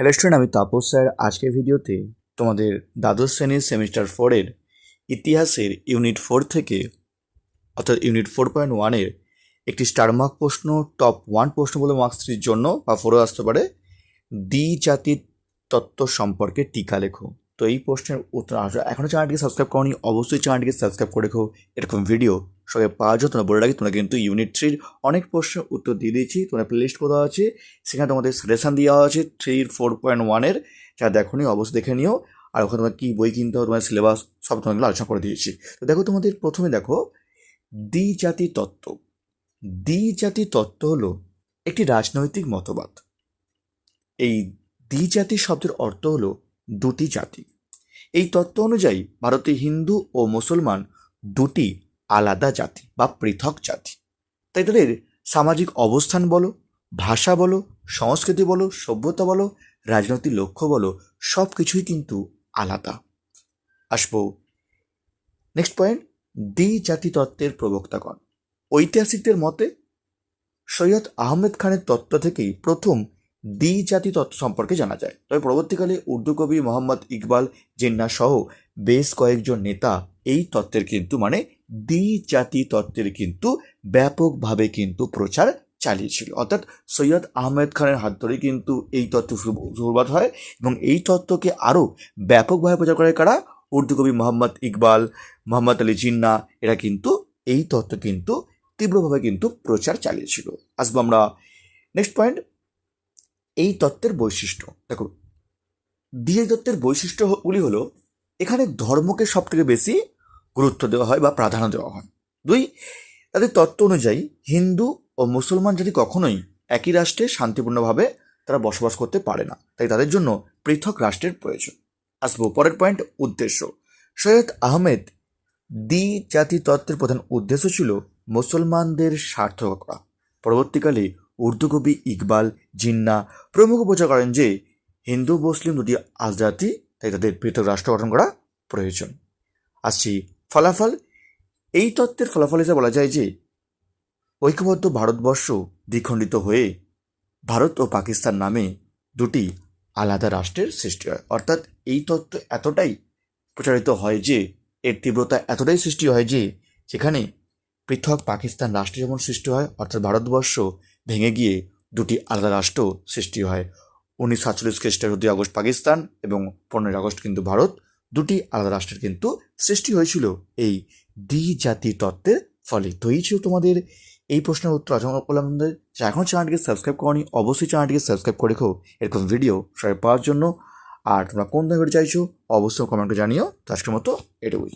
Hello student আমি Tapas sir. আজকের ভিডিওতে তোমাদের দ্বাদশ শ্রেণির সেমিস্টার ফোরের ইতিহাসের ইউনিট ফোর থেকে, অর্থাৎ ইউনিট ফোর পয়েন্ট ওয়ানের একটি স্টার মার্ক প্রশ্ন টপ ওয়ান প্রশ্ন বলে মার্কস থ্রির জন্য বা ফোরও আসতে পারে। দ্বি জাতির তত্ত্ব সম্পর্কে টিকা লেখো। তো এই প্রশ্নের উত্তর আসবে এখনও চ্যানেলটিকে সাবস্ক্রাইব করনি, অবশ্যই চ্যানেলটিকে সাবস্ক্রাইব করে রেখো। এরকম ভিডিও সবাই পাওয়ার জন্য তোমরা বলে রাখি, তোমরা কিন্তু ইউনিট থ্রির অনেক প্রশ্নের উত্তর দিয়ে দিয়েছি, তোমরা প্লেলিস্ট কোথাও আছে? সেখানে তোমাদের সাজেশান দেওয়া আছে থ্রি ফোর পয়েন্ট ওয়ানের যা দেখো নি, অবশ্যই দেখে নিও। আর ওখানে তোমার কী বই কিনতে হবে, তোমার সিলেবাস সব তোমাদের আলোচনা করে দিয়েছি। তো দেখো তোমাদের প্রথমে দেখো, দ্বিজাতি তত্ত্ব। দ্বিজাতি তত্ত্ব হলো একটি রাজনৈতিক মতবাদ। এই দ্বিজাতি শব্দের অর্থ হলো দুটি জাতি। এই তত্ত্ব অনুযায়ী ভারতে হিন্দু ও মুসলমান দুটি আলাদা জাতি বা পৃথক জাতি। তাই তাদের সামাজিক অবস্থান বলো, ভাষা বলো, সংস্কৃতি বলো, সভ্যতা বলো, রাজনৈতিক লক্ষ্য বলো সব কিছুই কিন্তু আলাদা। আসব নেক্সট পয়েন্ট দ্বি জাতি তত্ত্বের প্রবক্তাগণ। ঐতিহাসিকদের মতে সৈয়দ আহমেদ খানের তত্ত্ব থেকেই প্রথম দ্বি জাতি তত্ত্ব সম্পর্কে জানা যায়। তবে পরবর্তীকালে উর্দু কবি মোহাম্মদ ইকবাল জিন্না সহ বেশ কয়েকজন নেতা এই তত্ত্বের কিন্তু মানে দ্বি জাতি তত্ত্বের কিন্তু ব্যাপকভাবে কিন্তু প্রচার চালিয়েছিল। অর্থাৎ সৈয়দ আহমেদ খানের হাত ধরে কিন্তু এই তত্ত্ব শুরু- শুরুবাত হয় এবং এই তত্ত্বকে আরও ব্যাপকভাবে প্রচার করে কারা? উর্দু কবি মোহাম্মদ ইকবাল, মোহাম্মদ আলী জিন্না, এরা কিন্তু এই তত্ত্ব কিন্তু তীব্রভাবে কিন্তু প্রচার চালিয়েছিল। আসব আমরা নেক্সট পয়েন্ট এই তত্ত্বের বৈশিষ্ট্য। দেখো দ্বিতীয় তত্ত্বের বৈশিষ্ট্যগুলি হলো, এখানে ধর্মকে সব থেকে বেশি গুরুত্ব দেওয়া হয় বা প্রাধান্য দেওয়া হয়। দুই, তাদের তত্ত্ব অনুযায়ী হিন্দু ও মুসলমান জাতি কখনোই একই রাষ্ট্রে শান্তিপূর্ণভাবে তারা বসবাস করতে পারে না, তাই তাদের জন্য পৃথক রাষ্ট্রের প্রয়োজন। আসব পরের পয়েন্ট উদ্দেশ্য। সৈয়দ আহমেদ দ্বি জাতি তত্ত্বের প্রধান উদ্দেশ্য ছিল মুসলমানদের স্বার্থ করা। পরবর্তীকালে উর্দু কবি ইকবাল, জিন্না প্রমুখ প্রচার করেন যে হিন্দু, মুসলিম দুটি আজাতি তাই তাদের পৃথক রাষ্ট্র গঠন করা প্রয়োজন। আসছি ফলাফল। এই তত্ত্বের ফলাফল হিসেবে বলা যায় যে ঐক্যবদ্ধ ভারতবর্ষ দ্বিখণ্ডিত হয়ে ভারত ও পাকিস্তান নামে দুটি আলাদা রাষ্ট্রের সৃষ্টি হয়। অর্থাৎ এই তত্ত্ব এতটাই প্রচারিত হয় যে এর তীব্রতা এতটাই সৃষ্টি হয় যে যেখানে পৃথক পাকিস্তান রাষ্ট্র যেমন সৃষ্টি হয়, অর্থাৎ ভারতবর্ষ ভেঙে গিয়ে দুটি আলাদা রাষ্ট্র সৃষ্টি হয়। উনিশশো সাতচল্লিশ খ্রিস্টের চৌদ্দই আগস্ট পাকিস্তান এবং পনেরোই আগস্ট কিন্তু ভারত দুটি আলাদা রাষ্ট্রের কিন্তু সৃষ্টি হয়েছিল। এই দ্বি জাতি তত্ত্বের ফলে। তো এই ছিল তোমাদের এই প্রশ্নের উত্তর আলোচনা করলাম তোমাদের। যা এখনও চ্যানেলটিকে সাবস্ক্রাইব করনি, অবশ্যই চ্যানেলটিকে সাবস্ক্রাইব করে রেখো। এরকম ভিডিও সবাই পাওয়ার জন্য। আর তোমরা কোন ধরনের চাইছো, অবশ্যই কমেন্টে জানিও। তো আজকের মতো এটুকুই।